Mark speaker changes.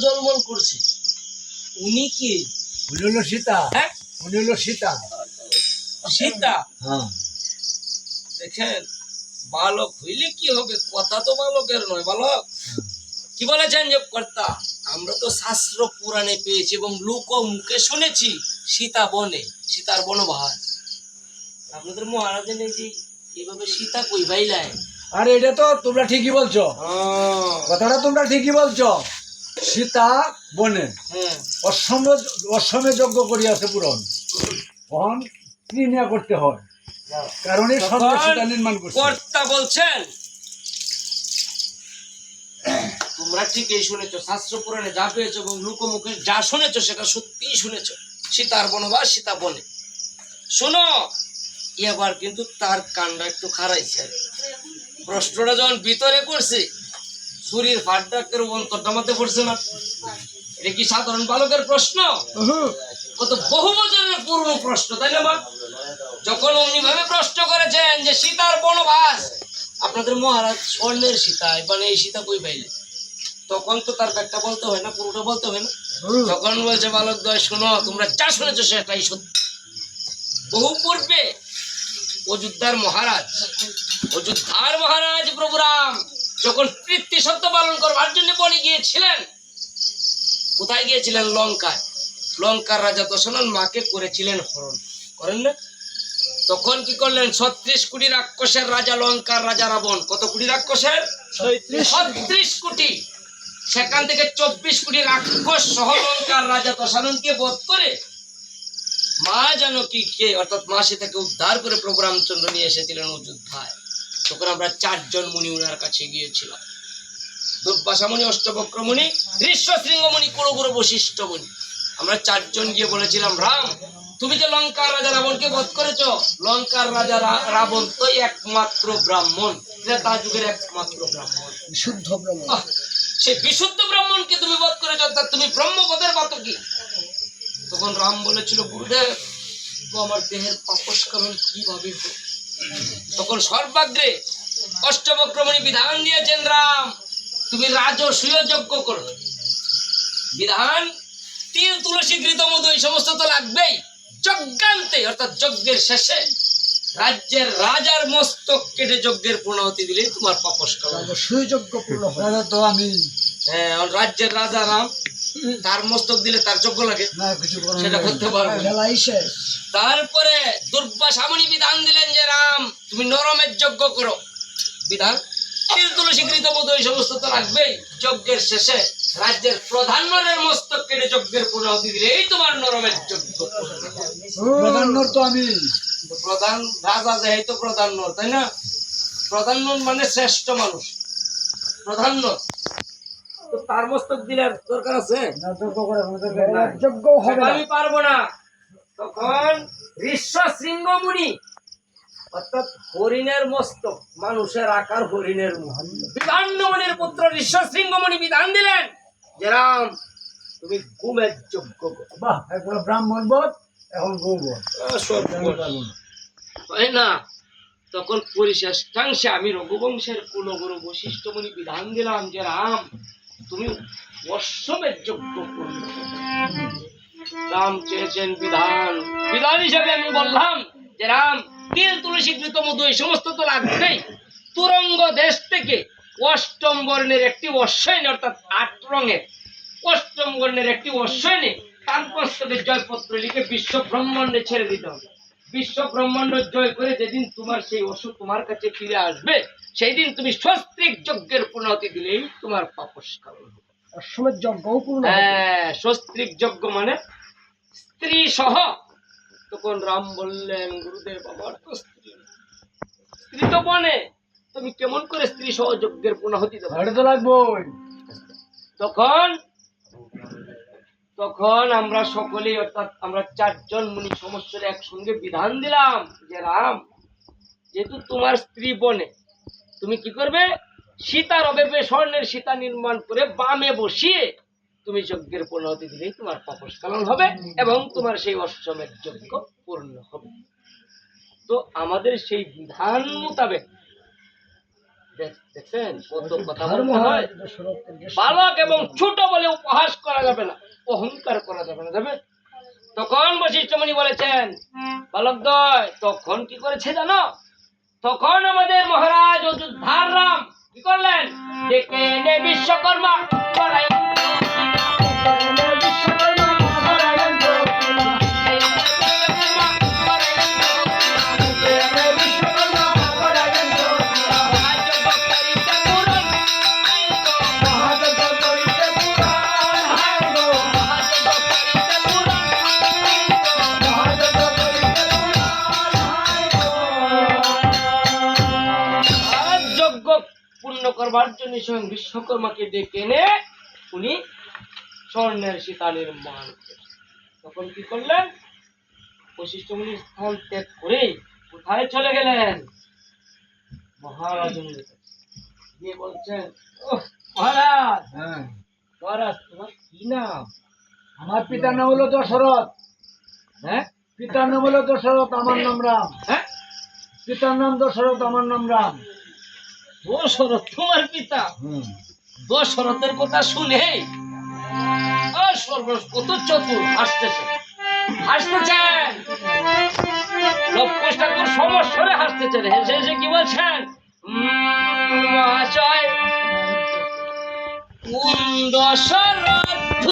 Speaker 1: ঝলমল করছে। উনি কি?
Speaker 2: উনি হলো সীতা।
Speaker 1: হ্যাঁ?
Speaker 2: উনি হলো সীতা।
Speaker 1: সীতা?
Speaker 2: হ্যাঁ।
Speaker 1: দেখেন বালক হইলে কি হবে? কথা তো বালকের নয় বালক। কি বলেছেন যে কর্তা? আমরা তো শাস্ত্র পুরাণে পেয়েছি এবং লোক মুখে শুনেছি সীতা বনে সীতার বনবাস। আপনাদের মহারাজে নেই যে এইভাবে সীতা কই ভাইলাই
Speaker 2: আর এটা তো তোমরা ঠিকই বলছো। কথাটা তোমরা ঠিকই বলছো। সীতা বনে। অশ্বম অশ্বমে যজ্ঞ করিয়াছে পূরণ তখন ক্রিয়া করতে হয়। কারণ এই
Speaker 1: তখন
Speaker 2: সীতা নির্মাণ করছে।
Speaker 1: কর্তা বলছেন তোমরা ঠিকই শুনেছো শাস্ত্র পুরাণে যা পেয়েছ এবং লোকমুখে যা শুনেছো সেটা সত্যিই শুনেছো। সীতার বনবাস সীতা বনে। শোনো এবার কিন্তু তার কানটা একটু খারাইছে প্রশ্নটা যখন ভিতরে করছে শরীর ফাটডাকের অন্তরটা মধ্যে পড়ছে না? এটা কি সাধারণ বালকের প্রশ্ন? কত বহু বছরের পুরনো প্রশ্ন তাই না মা? যখন অমনি ভাবে প্রশ্ন করেছেন যে সীতার বনবাস আপনাদের মহারাজ স্বর্ণের সীতা মানে এই সীতা কই পাইলে? তখন তো তার ব্যাগটা বলতে হয় না পুরোটা বলতে হয় না। তখন বলছে বালক দয় শোনো তোমরা যা শুনেছো সেটাই সত্যি। বহু পূর্বে অযোধ্যার মহারাজ অযোধ্যার মহারাজ প্রভু যখন কৃত্তি সত্য পালন করবার জন্য বনে গিয়েছিলেন কোথায় গিয়েছিলেন? লঙ্কায়। লঙ্কার রাজা দশনন মাকে করেছিলেন হরণ। করেন না? তখন কি করলেন? ছত্রিশ কোটি রাক্ষসের রাজা লঙ্কার রাজা রাবণ কত কোটি রাক্ষসের? ছত্রিশ কোটি। সেখান থেকে চব্বিশ কোটি রাক্ষস সহ লঙ্কার রাজা দশাননকে বধ করে মা জানকীকে অর্থাৎ মা সীতাকে উদ্ধার করে প্রভু রামচন্দ্র নিয়ে এসেছিলেন অযোধ্যায়। তখন আমরা চারজন মুনি উনার কাছে গিয়েছিলাম। দুর্বাসামণি অষ্টবক্রমণি ঋষ্য শৃঙ্গমণি কুড়গুড়ো বশিষ্ঠ মুনি। আমরা চারজন গিয়ে বলেছিলাম রাম তুমি যে লঙ্কার রাজা রাবণকে বধ করেছ লঙ্কার রাজা রাবণ তো একমাত্র ব্রাহ্মণ ত্রেতা যুগের একমাত্র ব্রাহ্মণ।
Speaker 2: বিশুদ্ধ
Speaker 1: ব্রাহ্মণ। সে বিশুদ্ধ ব্রাহ্মণকে তুমি বধ করেছ অর্থাৎ তুমি ব্রহ্মপদের মত কি তখন রাম বলেছিল গুরুদেব তো আমার দেহের পাপস্করণ কীভাবে হবে তখন সর্বাগ্রে অষ্টবক্রমণী বিধান দিয়েছেন রাম। তুমি রাজসূয় যজ্ঞ করবে। বিধান, তিল, তুলসী মধু এই সমস্ত তো লাগবেই। যজ্ঞান্তে, অর্থাৎ যজ্ঞের শেষে রাজ্যের রাজার মস্তক কেটে যজ্ঞের পূর্ণাহতি দিলে তোমার পাপস্করণ হবে।
Speaker 2: সুযোগ্য পূর্ণ দাদা তো আমি।
Speaker 1: হ্যাঁ রাজ্যের রাজা রাম তার মস্তক দিলে তার যোগ্য লাগে।
Speaker 2: না কিছু করার
Speaker 1: সেটা করতে পারব না।
Speaker 2: খেলাই শেষ।
Speaker 1: বিধান দিলেন যে রাম তুমি নরমের যজ্ঞ করো। বিধান তুলসী বোধ এই সমস্ত তো লাগবেই। যজ্ঞের শেষে রাজ্যের প্রধান নরের মস্তক কেটে যজ্ঞের পূর্ণাহতি দিলে এই তোমার নরমের যজ্ঞ
Speaker 2: প্রধান নর তো আমি।
Speaker 1: প্রধান রাজা যেহেতু তো প্রধান নর তাই না? প্রধান নর মানে শ্রেষ্ঠ মানুষ। প্রধান নর। তো তার মস্তক দিলে আর দরকার আছে। আমি পারব না। তখন ঋষ্য শৃঙ্গমুনি অর্থাৎ হরিণের মস্তক মানুষের আকার হরিণের বিধান্নমণির পুত্র শৃঙ্গমণি বিধান দিলেন যে রাম তুমি ঘুমের যোগ্য।
Speaker 2: ব্রাহ্মণ বোধ। এখন
Speaker 1: না? তখন আমি রঘুবংশের কুলগুরু বৈশিষ্ট্যমণি বিধান দিলাম যে রাম তুমি অশ্বমের যোগ্য। রাম চেয়েছেন বিধান। বিধান হিসাবে আমি বললাম যে রাম তিল তুলসী মধু এই সমস্ত তো লাগবেই। তুরঙ্গ দেশ থেকে অষ্টম বর্ণের একটি অশ্বয়ন অর্থাৎ আট রঙের অষ্টম বর্ণের একটি অশ্বয়নে তার পুস্তকের জয়পত্র লিখে বিশ্ব ব্রহ্মাণ্ডে ছেড়ে দিতে হবে। বিশ্ব ব্রহ্মাণ্ড জয় করে যেদিন তোমার সেই অসুখ তোমার কাছে ফিরে আসবে সেই দিন তুমি সস্ত্রিক যজ্ঞের পূর্ণতি দিলেই তোমার পাপস্কার। হ্যাঁ যজ্ঞ মানে স্ত্রী সহ তখন রাম বললেন গুরুদেব আমার তো স্ত্রী স্ত্রী তো বনে। তুমি কেমন করে স্ত্রী সহ যজ্ঞের পুনাহতি দেবে?
Speaker 2: এটা তো লাগবেই।
Speaker 1: তখন তখন আমরা সকলেই, অর্থাৎ আমরা চারজন মুনি সমস্যার একসঙ্গে বিধান দিলাম যে, রাম, যেহেতু তোমার স্ত্রী বনে, তুমি কি করবে? সীতার অবেবে স্বর্ণের সীতা নির্মাণ করে বামে বসিয়ে তুমি যজ্ঞের পূর্ণতি দিলেই তোমার পাপস্কালন হবে এবং তোমার সেই অষ্টমের যজ্ঞ পূর্ণ হবে। তো আমাদের সেই বিধান মোতাবেক দেখছেন? কত কথা বলতে
Speaker 2: হয়। এটা সুরক্ষিত।
Speaker 1: বালক এবং ছোট বলে উপহাস করা যাবে না। অহংকার করা যাবে না যাবে? তখন বৈশিষ্ট্য মনি বলেছেন বালকদয় তখন কি করেছে জানো? তখন আমাদের মহারাজ অযোধ্যার রাম কি করলেন? ডেকে এনে বিশ্বকর্মা করাই বিশ্বকর্মা করবার জন্য স্বয়ং বিশ্বকর্মাকে ডেকে এনে উনি স্বর্ণের সীতা নির্মাণ তখন কি করলেন? বশিষ্ঠ মুনি স্থান ত্যাগ করে কোথায় চলে গেলেন? মহারাজের কাছে। গিয়ে বলছেন মহারাজ!
Speaker 2: হ্যাঁ।
Speaker 1: মহারাজ তোমার কি নাম?
Speaker 2: আমার পিতার নাম হলো দশরথ।
Speaker 1: হ্যাঁ?
Speaker 2: পিতার নাম হলো দশরথ আমার নাম রাম।
Speaker 1: হ্যাঁ?
Speaker 2: পিতার নাম দশরথ আমার নাম রাম।
Speaker 1: দশরথ তোমার পিতা। দশরথের কথা শুনে সর্বনাশ কত চতুর হাসতেছেন হাসতেছেন লক্ষোষ ঠাকুর সমস্যরে হাসতেছেন হেসে হেসে কি বলছেন? মহাশয় কোন দশরথ